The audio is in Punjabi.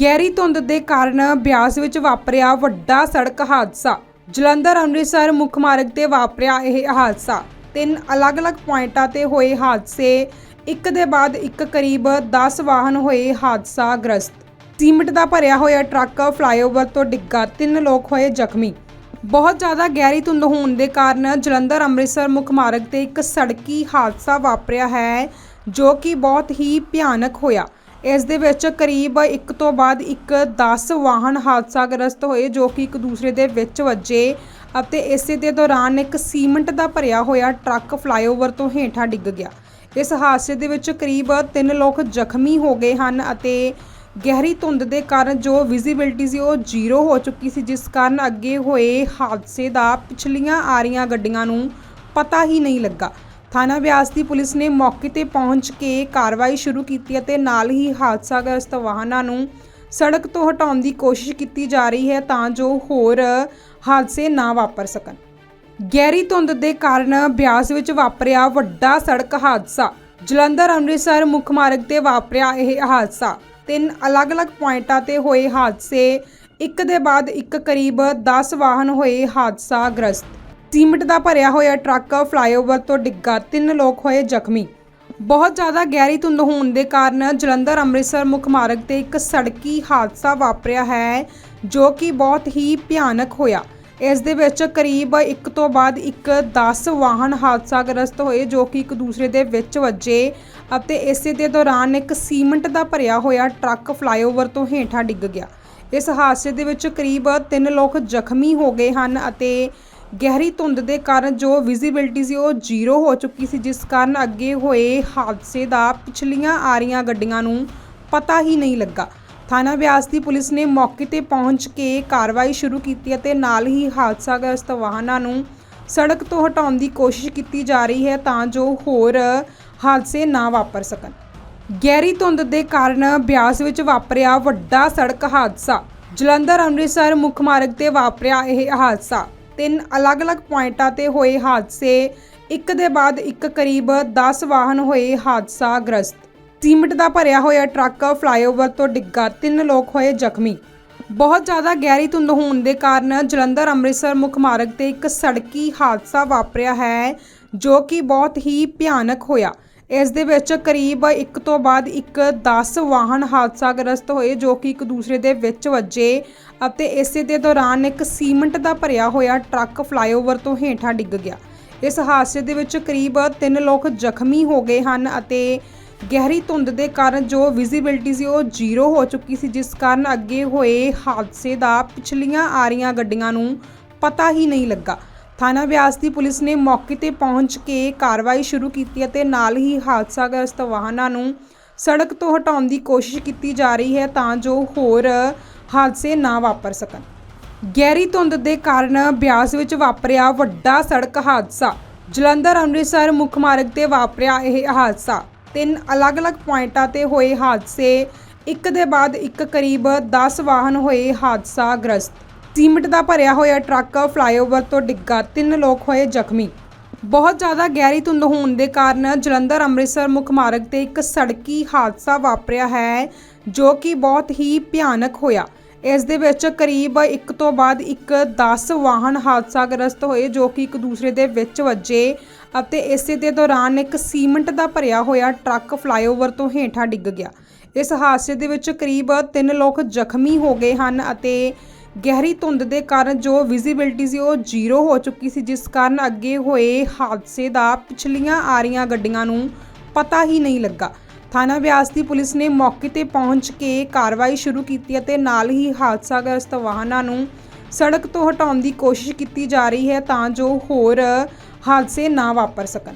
ਗਹਿਰੀ ਧੁੰਦ ਦੇ ਕਾਰਨ ਬਿਆਸ ਵਿੱਚ ਵਾਪਰਿਆ ਵੱਡਾ ਸੜਕ ਹਾਦਸਾ। ਜਲੰਧਰ, ਅੰਮ੍ਰਿਤਸਰ ਮੁੱਖ ਮਾਰਗ ਤੇ ਵਾਪਰਿਆ ਇਹ ਹਾਦਸਾ। ਤਿੰਨ ਅਲੱਗ-ਅਲੱਗ ਪੁਆਇੰਟਾਂ ਤੇ ਹੋਏ ਹਾਦਸੇ, ਇੱਕ ਦੇ ਬਾਅਦ ਇੱਕ ਕਰੀਬ 10 ਵਾਹਨ ਹੋਏ ਹਾਦਸਾ ਗ੍ਰਸਤ ਸੀਮਿੰਟ ਦਾ ਭਰਿਆ ਹੋਇਆ ਟਰੱਕ ਫਲਾਈਓਵਰ ਤੋਂ ਡਿੱਗਾ, ਤਿੰਨ ਲੋਕ ਹੋਏ ਜ਼ਖਮੀ। ਬਹੁਤ ਜ਼ਿਆਦਾ ਗਹਿਰੀ ਧੁੰਦ ਹੋਣ ਦੇ ਕਾਰਨ ਜਲੰਧਰ, ਅੰਮ੍ਰਿਤਸਰ ਮੁੱਖ ਮਾਰਗ ਤੇ ਇੱਕ ਸੜਕੀ ਹਾਦਸਾ ਵਾਪਰਿਆ ਹੈ, ਜੋ ਕਿ ਬਹੁਤ ਹੀ ਭਿਆਨਕ ਹੋਇਆ। ਇਸ ਦੇ ਵਿੱਚ ਕਰੀਬ ਇੱਕ ਤੋਂ ਬਾਅਦ ਇੱਕ 10 ਵਾਹਨ ਹਾਦਸਾਗ੍ਰਸਤ ਹੋਏ, ਜੋ ਕਿ ਇੱਕ ਦੂਸਰੇ ਦੇ ਵਿੱਚ ਵੱਜੇ ਅਤੇ ਇਸੇ ਦੇ ਦੌਰਾਨ ਇੱਕ ਸੀਮੈਂਟ ਦਾ ਭਰਿਆ ਹੋਇਆ ਟਰੱਕ ਫਲਾਈਓਵਰ ਤੋਂ ਹੇਠਾਂ ਡਿੱਗ ਗਿਆ। ਇਸ ਹਾਦਸੇ ਦੇ ਵਿੱਚ ਕਰੀਬ 3 ਲੋਕ ਜ਼ਖਮੀ ਹੋ ਗਏ ਹਨ ਅਤੇ ਗਹਿਰੀ ਧੁੰਦ ਦੇ ਕਾਰਨ ਜੋ ਵਿਜ਼ਿਬਿਲਟੀ ਸੀ ਉਹ ਜ਼ੀਰੋ ਹੋ ਚੁੱਕੀ ਸੀ, ਜਿਸ ਕਾਰਨ ਅੱਗੇ ਹੋਏ ਹਾਦਸੇ ਦਾ ਪਿਛਲੀਆਂ ਆ ਰਹੀਆਂ ਗੱਡੀਆਂ ਨੂੰ ਪਤਾ ਹੀ ਨਹੀਂ ਲੱਗਾ। ਥਾਣਾ ਬਿਆਸ ਦੀ ਪੁਲਿਸ ਨੇ ਮੌਕੇ ਤੇ ਪਹੁੰਚ ਕੇ ਕਾਰਵਾਈ ਸ਼ੁਰੂ ਕੀਤੀ ਅਤੇ ਨਾਲ ਹੀ ਹਾਦਸਾਗ੍ਰਸਤ ਵਾਹਨਾਂ ਨੂੰ ਸੜਕ ਤੋਂ ਹਟਾਉਣ ਦੀ ਕੋਸ਼ਿਸ਼ ਕੀਤੀ ਜਾ ਰਹੀ ਹੈ ਤਾਂ ਜੋ ਹੋਰ ਹਾਦਸੇ ਨਾ ਵਾਪਰ ਸਕਣ। ਗਹਿਰੀ ਧੁੰਦ ਦੇ ਕਾਰਨ ਬਿਆਸ ਵਿੱਚ ਵਾਪਰਿਆ ਵੱਡਾ ਸੜਕ ਹਾਦਸਾ। ਜਲੰਧਰ, ਅੰਮ੍ਰਿਤਸਰ ਮੁੱਖ ਮਾਰਗ ਤੇ ਵਾਪਰਿਆ ਇਹ ਹਾਦਸਾ। ਤਿੰਨ ਅਲੱਗ-ਅਲੱਗ ਪੁਆਇੰਟਾਂ ਤੇ ਹੋਏ ਹਾਦਸੇ, ਇੱਕ ਦੇ ਬਾਅਦ ਇੱਕ ਕਰੀਬ 10 ਵਾਹਨ ਹੋਏ ਹਾਦਸਾ ਗ੍ਰਸਤ। ਸੀਮਿੰਟ ਦਾ ਭਰਿਆ ਹੋਇਆ ਟਰੱਕ ਫਲਾਈਓਵਰ ਤੋਂ ਡਿੱਗਾ, ਤਿੰਨ ਲੋਕ ਹੋਏ ਜ਼ਖਮੀ। ਬਹੁਤ ਜ਼ਿਆਦਾ ਗਹਿਰੀ ਧੁੰਦ ਹੋਣ ਦੇ ਕਾਰਨ ਜਲੰਧਰ ਅੰਮ੍ਰਿਤਸਰ ਮੁੱਖ ਮਾਰਗ ਤੇ ਇੱਕ ਸੜਕੀ ਹਾਦਸਾ ਵਾਪਰਿਆ ਹੈ, ਜੋ ਕਿ ਬਹੁਤ ਹੀ ਭਿਆਨਕ ਹੋਇਆ। ਇਸ ਦੇ ਵਿੱਚ ਕਰੀਬ ਇੱਕ ਤੋਂ ਬਾਅਦ ਇੱਕ 10 ਵਾਹਨ ਹਾਦਸਾਗ੍ਰਸਤ ਹੋਏ, ਜੋ ਕਿ ਇੱਕ ਦੂਸਰੇ ਦੇ ਵਿੱਚ ਵੱਜੇ ਅਤੇ ਇਸੇ ਦੇ ਦੌਰਾਨ ਇੱਕ ਸੀਮੈਂਟ ਦਾ ਭਰਿਆ ਹੋਇਆ ਟਰੱਕ ਫਲਾਈਓਵਰ ਤੋਂ ਹੇਠਾਂ ਡਿੱਗ ਗਿਆ। ਇਸ ਹਾਦਸੇ ਦੇ ਵਿੱਚ ਕਰੀਬ 3 ਲੋਕ ਜ਼ਖਮੀ ਹੋ ਗਏ ਹਨ ਅਤੇ ਗਹਿਰੀ ਧੁੰਦ ਦੇ ਕਾਰਨ ਜੋ ਵਿਜ਼ਿਬਿਲਟੀ ਸੀ ਉਹ ਜ਼ੀਰੋ ਹੋ ਚੁੱਕੀ ਸੀ, ਜਿਸ ਕਾਰਨ ਅੱਗੇ ਹੋਏ ਹਾਦਸੇ ਦਾ ਪਿਛਲੀਆਂ ਆ ਰਹੀਆਂ ਗੱਡੀਆਂ ਨੂੰ ਪਤਾ ਹੀ ਨਹੀਂ ਲੱਗਾ। ਥਾਣਾ ਬਿਆਸ ਦੀ ਪੁਲਿਸ ਨੇ ਮੌਕੇ ਤੇ ਪਹੁੰਚ ਕੇ ਕਾਰਵਾਈ ਸ਼ੁਰੂ ਕੀਤੀ ਅਤੇ ਨਾਲ ਹੀ ਹਾਦਸਾਗ੍ਰਸਤ ਵਾਹਨਾਂ ਨੂੰ ਸੜਕ ਤੋਂ ਹਟਾਉਣ ਦੀ ਕੋਸ਼ਿਸ਼ ਕੀਤੀ ਜਾ ਰਹੀ ਹੈ ਤਾਂ ਜੋ ਹੋਰ ਹਾਦਸੇ ਨਾ ਵਾਪਰ ਸਕਣ। ਗਹਿਰੀ ਧੁੰਦ ਦੇ ਕਾਰਨ ਬਿਆਸ ਵਿੱਚ ਵਾਪਰਿਆ ਵੱਡਾ ਸੜਕ ਹਾਦਸਾ। ਜਲੰਧਰ, ਅੰਮ੍ਰਿਤਸਰ ਮੁੱਖ ਮਾਰਗ ਤੇ ਵਾਪਰਿਆ ਇਹ ਹਾਦਸਾ। ਤਿੰਨ ਅਲੱਗ-ਅਲੱਗ ਪੁਆਇੰਟਾਂ ਤੇ ਹੋਏ ਹਾਦਸੇ। ਇੱਕ ਦੇ ਬਾਅਦ ਇੱਕ ਕਰੀਬ 10 ਵਾਹਨ ਹੋਏ ਹਾਦਸਾ ਗ੍ਰਸਤ ਸੀਮਿੰਟ ਦਾ ਭਰਿਆ ਹੋਇਆ ਟਰੱਕ ਫਲਾਈਓਵਰ ਤੋਂ ਡਿੱਗਾ। ਤਿੰਨ ਲੋਕ ਹੋਏ ਜ਼ਖਮੀ। ਬਹੁਤ ਜ਼ਿਆਦਾ ਗਹਿਰੀ ਧੁੰਦ ਹੋਣ ਦੇ ਕਾਰਨ ਜਲੰਧਰ ਅੰਮ੍ਰਿਤਸਰ ਮੁੱਖ ਮਾਰਗ ਤੇ ਇੱਕ ਸੜਕੀ ਹਾਦਸਾ ਵਾਪਰਿਆ ਹੈ, ਜੋ ਕਿ ਬਹੁਤ ਹੀ ਭਿਆਨਕ ਹੋਇਆ। ਇਸ ਦੇ ਵਿੱਚ ਕਰੀਬ ਇੱਕ ਤੋਂ ਬਾਅਦ ਇੱਕ 10 ਵਾਹਨ ਹਾਦਸਾਗ੍ਰਸਤ ਹੋਏ ਜੋ ਕਿ ਇੱਕ ਦੂਸਰੇ ਦੇ ਵਿੱਚ ਵੱਜੇ ਅਤੇ ਇਸੇ ਦੇ ਦੌਰਾਨ ਇੱਕ ਸੀਮੈਂਟ ਦਾ ਭਰਿਆ ਹੋਇਆ ਟਰੱਕ ਫਲਾਈਓਵਰ ਤੋਂ ਹੇਠਾਂ ਡਿੱਗ ਗਿਆ। ਇਸ ਹਾਦਸੇ ਦੇ ਵਿੱਚ ਕਰੀਬ 3 ਲੋਕ ਜ਼ਖਮੀ ਹੋ ਗਏ ਹਨ ਅਤੇ ਗਹਿਰੀ ਧੁੰਦ ਦੇ ਕਾਰਨ ਜੋ ਵਿਜ਼ਿਬਿਲਟੀ ਸੀ ਉਹ ਜ਼ੀਰੋ ਹੋ ਚੁੱਕੀ ਸੀ, ਜਿਸ ਕਾਰਨ ਅੱਗੇ ਹੋਏ ਹਾਦਸੇ ਦਾ ਪਿਛਲੀਆਂ ਆ ਰਹੀਆਂ ਗੱਡੀਆਂ ਨੂੰ ਪਤਾ ਹੀ ਨਹੀਂ ਲੱਗਾ। ਥਾਣਾ ਬਿਆਸ ਦੀ ਪੁਲਿਸ ਨੇ ਮੌਕੇ ਤੇ ਪਹੁੰਚ ਕੇ ਕਾਰਵਾਈ ਸ਼ੁਰੂ ਕੀਤੀ ਅਤੇ ਨਾਲ ਹੀ ਹਾਦਸਾਗ੍ਰਸਤ ਵਾਹਨਾਂ ਨੂੰ ਸੜਕ ਤੋਂ ਹਟਾਉਣ ਦੀ ਕੋਸ਼ਿਸ਼ ਕੀਤੀ ਜਾ ਰਹੀ ਹੈ ਤਾਂ ਜੋ ਹੋਰ ਹਾਦਸੇ ਨਾ ਵਾਪਰ ਸਕਣ। ਗਹਿਰੀ ਧੁੰਦ ਦੇ ਕਾਰਨ ਬਿਆਸ ਵਿੱਚ ਵਾਪਰਿਆ ਵੱਡਾ ਸੜਕ ਹਾਦਸਾ। ਜਲੰਧਰ, ਅੰਮ੍ਰਿਤਸਰ ਮੁੱਖ ਮਾਰਗ ਤੇ ਵਾਪਰਿਆ ਇਹ ਹਾਦਸਾ। ਤਿੰਨ ਅਲੱਗ-ਅਲੱਗ ਪੁਆਇੰਟਾਂ ਤੇ ਹੋਏ ਹਾਦਸੇ, ਇੱਕ ਦੇ ਬਾਅਦ ਇੱਕ ਕਰੀਬ 10 ਵਾਹਨ ਹੋਏ ਹਾਦਸਾ ਗ੍ਰਸਤ। ਸੀਮਿੰਟ ਦਾ ਭਰਿਆ ਹੋਇਆ ਟਰੱਕ ਫਲਾਈਓਵਰ ਤੋਂ ਡਿੱਗਾ। ਤਿੰਨ ਲੋਕ ਹੋਏ ਜ਼ਖਮੀ। ਬਹੁਤ ਜ਼ਿਆਦਾ ਗਹਿਰੀ ਧੁੰਦ ਹੋਣ ਦੇ ਕਾਰਨ ਜਲੰਧਰ ਅੰਮ੍ਰਿਤਸਰ ਮੁੱਖ ਮਾਰਗ ਤੇ ਇੱਕ ਸੜਕੀ ਹਾਦਸਾ ਵਾਪਰਿਆ ਹੈ, ਜੋ ਕਿ ਬਹੁਤ ਹੀ ਭਿਆਨਕ ਹੋਇਆ। ਇਸ ਦੇ ਵਿੱਚ ਕਰੀਬ ਇੱਕ ਤੋਂ ਬਾਅਦ ਇੱਕ 10 ਵਾਹਨ ਹਾਦਸਾਗ੍ਰਸਤ ਹੋਏ, ਜੋ ਕਿ ਇੱਕ ਦੂਸਰੇ ਦੇ ਵਿੱਚ ਵੱਜੇ ਅਤੇ ਇਸੇ ਦੇ ਦੌਰਾਨ ਇੱਕ ਸੀਮੈਂਟ ਦਾ ਭਰਿਆ ਹੋਇਆ ਟਰੱਕ ਫਲਾਈਓਵਰ ਤੋਂ ਹੇਠਾਂ ਡਿੱਗ ਗਿਆ। ਇਸ ਹਾਦਸੇ ਦੇ ਵਿੱਚ ਕਰੀਬ 3 ਲੋਕ ਜ਼ਖਮੀ ਹੋ ਗਏ ਹਨ ਅਤੇ ਗਹਿਰੀ ਧੁੰਦ ਦੇ ਕਾਰਨ ਜੋ ਵਿਜ਼ਿਬਿਲਟੀ ਸੀ ਉਹ ਜ਼ੀਰੋ ਹੋ ਚੁੱਕੀ ਸੀ, ਜਿਸ ਕਾਰਨ ਅੱਗੇ ਹੋਏ ਹਾਦਸੇ ਦਾ ਪਿਛਲੀਆਂ ਆ ਰਹੀਆਂ ਗੱਡੀਆਂ ਨੂੰ ਪਤਾ ਹੀ ਨਹੀਂ ਲੱਗਾ। ਥਾਣਾ ਬਿਆਸ ਦੀ ਪੁਲਿਸ ਨੇ ਮੌਕੇ ਤੇ ਪਹੁੰਚ ਕੇ ਕਾਰਵਾਈ ਸ਼ੁਰੂ ਕੀਤੀ ਅਤੇ ਨਾਲ ਹੀ ਹਾਦਸਾਗ੍ਰਸਤ ਵਾਹਨਾਂ ਨੂੰ ਸੜਕ ਤੋਂ ਹਟਾਉਣ ਦੀ ਕੋਸ਼ਿਸ਼ ਕੀਤੀ ਜਾ ਰਹੀ ਹੈ ਤਾਂ ਜੋ ਹੋਰ ਹਾਦਸੇ ਨਾ ਵਾਪਰ ਸਕਣ।